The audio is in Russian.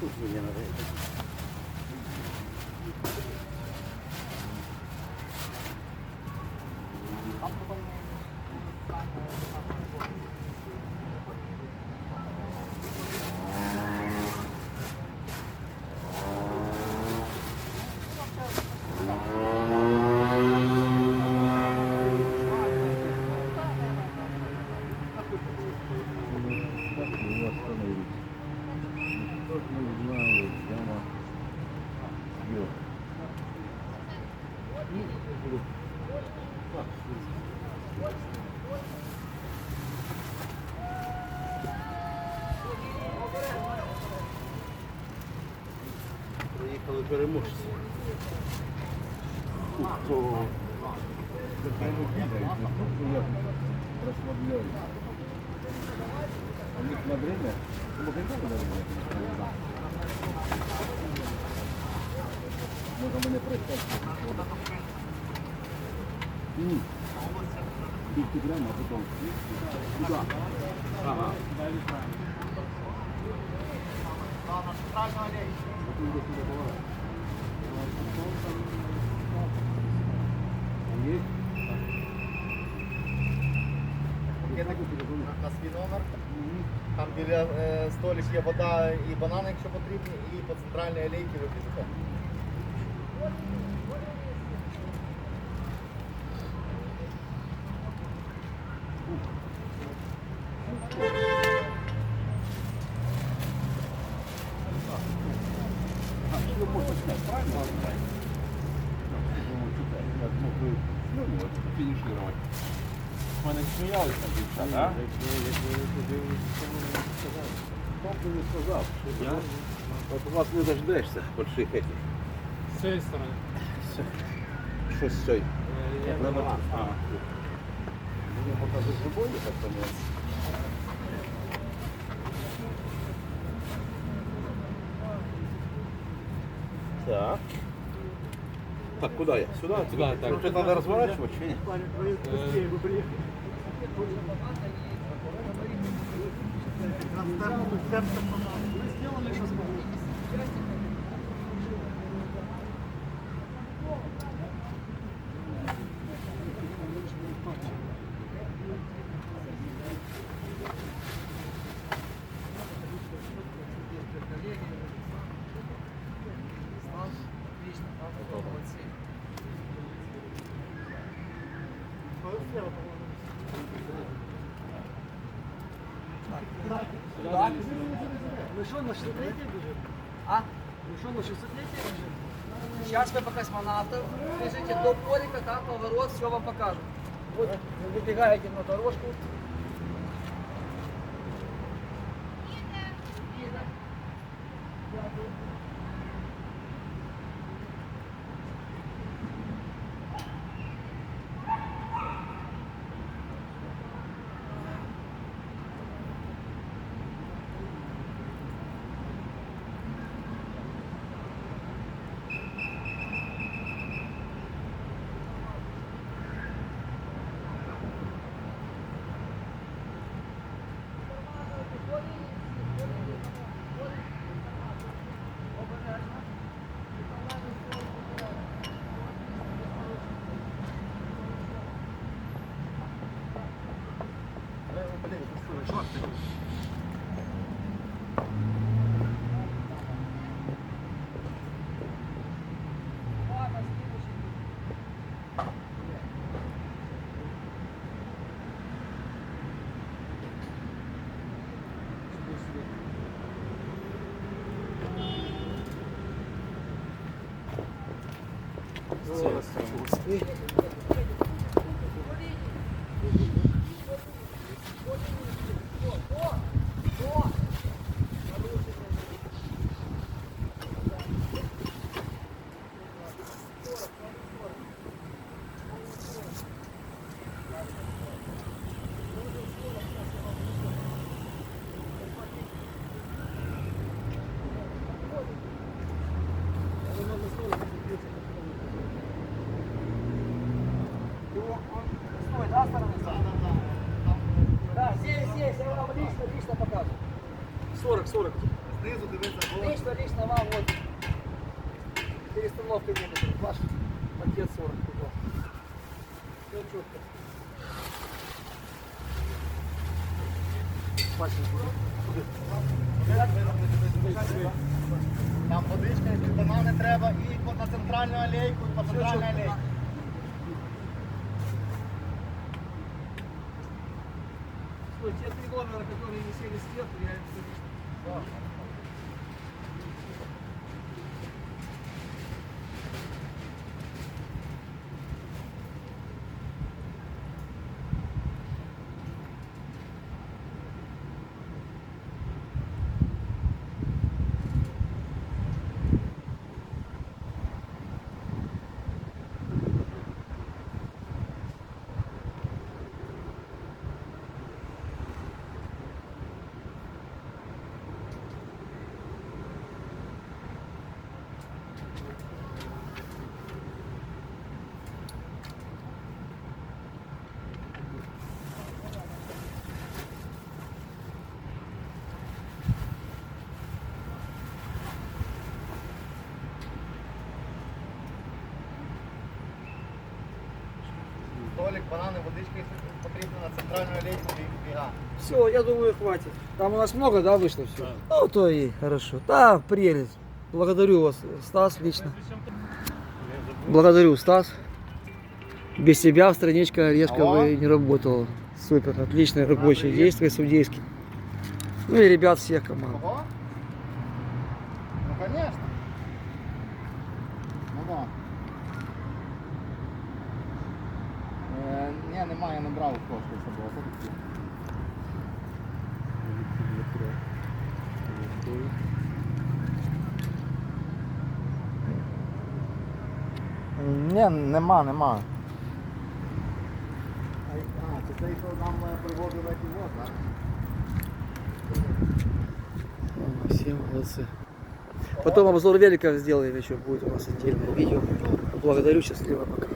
chose, mais il y en avait. Переможці. Ух, У них на время, ну, магазин на время. Може мене прощати. Ні. 200 грамм, а потом. Куда? Ага. Потом до Там біля е, столик є вода і банани, якщо потрібні, і по центральній алейці ви біжите. А, что можно снять, правильно? Я мог бы, ну, вот, финишировать. Мы не смеялись там дівчата, да? Хто б не сказав, що я от вас не дождешся больших этих. З цієї сторони. Щось з цієї. Е, я- А, Будемо показати з любов'ю, так то не. Так. Так, куда я? Сюда? Туда, так. Тут надо разворачивать, чи ні? Е, Ну что, на 600 бежим? А? Ну что, на 600 бежим? Сейчас вы по космонавтов бежите до полика, там поворот, все вам покажут. Вот вы выбегаете на дорожку. Стой, 40, 40. знизу дивитися, бо Лично, лично вам вот перестановка метров. Ваш пакет 40 кубов. Все четко. там водичка, і банани треба, і по- на центральну алейку, і по центральній алейку. Стой, те три номера, которые висели сверху, я Wow. залишил. Столик, банани, водичка, якщо потрібно на центральну алейку бі- біга. Все, я думаю, хватит. Там у нас много, да, вышло все? Ну, то и хорошо. Да, прелесть. Благодарю вас, Стас, лично. Благодарю, Стас. Без тебя страничка резко Алло. бы не работала. Супер, отличное рабочее действие судейский. Ну и ребят всех команд. Кого? ні, немає, я не брав кошти з собою. Це такі. Ні, нема, нема. А, це цей, що нам е, приводив на ківо, так? Все молодцы. Потом обзор великов сделаем еще будет у нас отдельное видео. Благодарю, счастливо, пока.